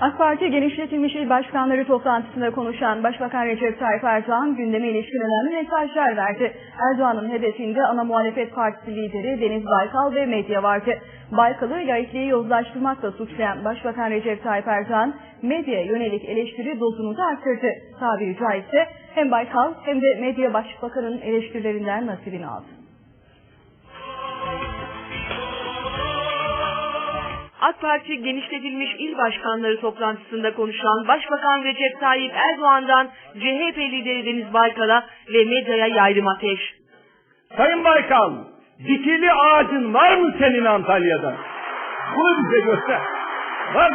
AK Parti genişletilmiş il başkanları toplantısında konuşan Başbakan Recep Tayyip Erdoğan gündeme ilişkin önemli mesajlar verdi. Erdoğan'ın hedefinde ana muhalefet partisi lideri Deniz Baykal ve medya vardı. Baykal'ı laikliği yozlaştırmakla suçlayan Başbakan Recep Tayyip Erdoğan medyaya yönelik eleştiri dozunu da arttırdı. Tabiri caizse hem Baykal hem de medya başbakanın eleştirilerinden nasibini aldı. AK Parti genişletilmiş il başkanları toplantısında konuşan Başbakan Recep Tayyip Erdoğan'dan CHP lideri Deniz Baykal'a ve medyaya yaylım ateş. Sayın Baykal, dikili ağacın var mı senin Antalya'da? Bunu bize göster. Var?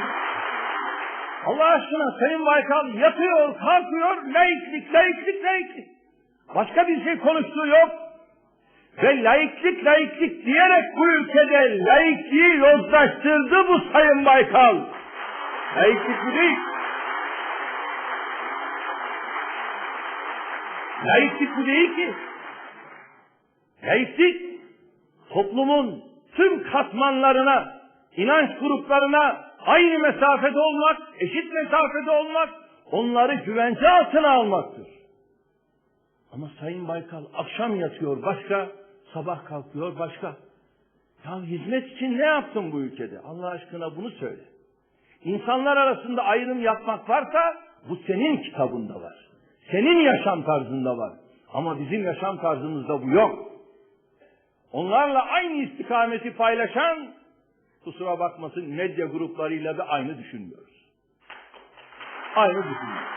Allah aşkına Sayın Baykal yatıyor, kalkıyor, laiklik, laiklik, laiklik. Başka bir şey konuştuğu yok. Ve laiklik, laiklik diyerek bu ülkede laikliği yozlaştırdı bu Sayın Baykal. Laiklik değil. Laiklik bu değil ki. Laiklik toplumun tüm katmanlarına, inanç gruplarına aynı mesafede olmak, eşit mesafede olmak, onları güvence altına almaktır. Ama Sayın Baykal akşam yatıyor başka, sabah kalkıyor başka. Ya hizmet için ne yaptın bu ülkede? Allah aşkına bunu söyle. İnsanlar arasında ayrım yapmak varsa bu senin kitabında var. Senin yaşam tarzında var. Ama bizim yaşam tarzımızda bu yok. Onlarla aynı istikameti paylaşan kusura bakmasın medya gruplarıyla da aynı düşünmüyoruz. Aynı düşünmüyoruz.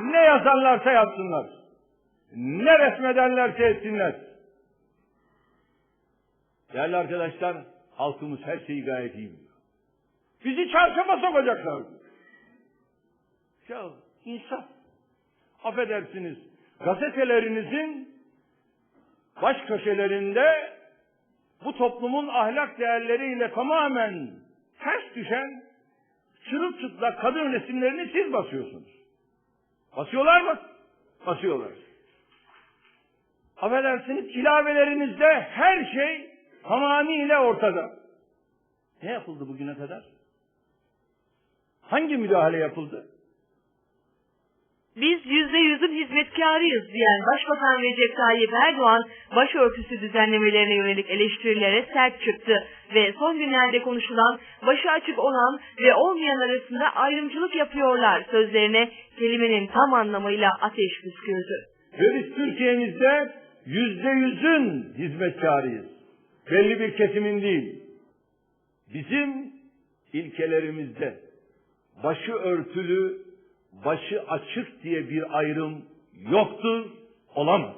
Ne yazarlarsa yapsınlar. Ne resmederlerse etsinler. Değerli arkadaşlar, halkımız her şeyi gayet iyi biliyor. Bizi çarşamba sokacaklar. Ya insan, affedersiniz, gazetelerinizin baş köşelerinde bu toplumun ahlak değerleriyle tamamen ters düşen çırılçıplak kadın resimlerini siz basıyorsunuz. Basıyorlar mı? Basıyorlar. Affedersiniz ilavelerinizde her şey tamamıyla ortada. Ne yapıldı bugüne kadar? Hangi müdahale yapıldı? Biz yüzde yüzün hizmetkarıyız diyen Başbakan Recep Tayyip Erdoğan başörtüsü düzenlemelerine yönelik eleştirilere sert çıktı ve son günlerde konuşulan başı açık olan ve olmayan arasında ayrımcılık yapıyorlar sözlerine kelimenin tam anlamıyla ateş püskürdü. Biz Türkiye'mizde yüzde yüzün hizmetkarıyız. Belli bir kesimin değil. Bizim ilkelerimizde başı örtülü, başı açık diye bir ayrım yoktur, olamaz.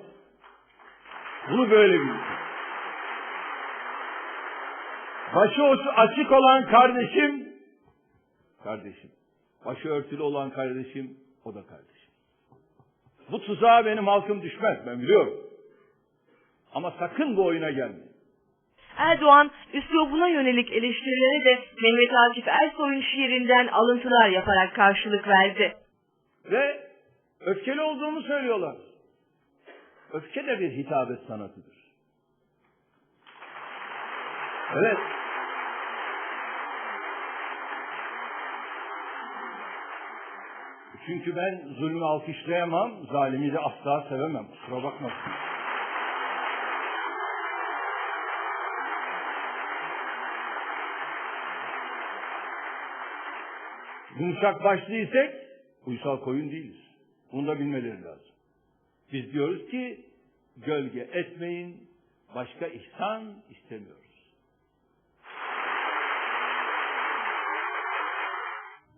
Bunu böyle bilin. Başı açık olan kardeşim, kardeşim. Başı örtülü olan kardeşim, o da kardeşim. Bu tuzağa benim halkım düşmez, ben biliyorum. Ama sakın bu oyuna gelmeyin. Erdoğan üslubuna yönelik eleştirilere de Mehmet Akif Ersoy'un şiirinden alıntılar yaparak karşılık verdi. Ve öfkeli olduğumu söylüyorlar. Öfke de bir hitabet sanatıdır. Evet. Çünkü ben zulmü alkışlayamam, zalimi de asla sevemem. Kusura bakmasın. Yumuşak başlıysak uysal koyun değiliz. Bunu da bilmeleri lazım. Biz diyoruz ki gölge etmeyin, başka ihsan istemiyoruz.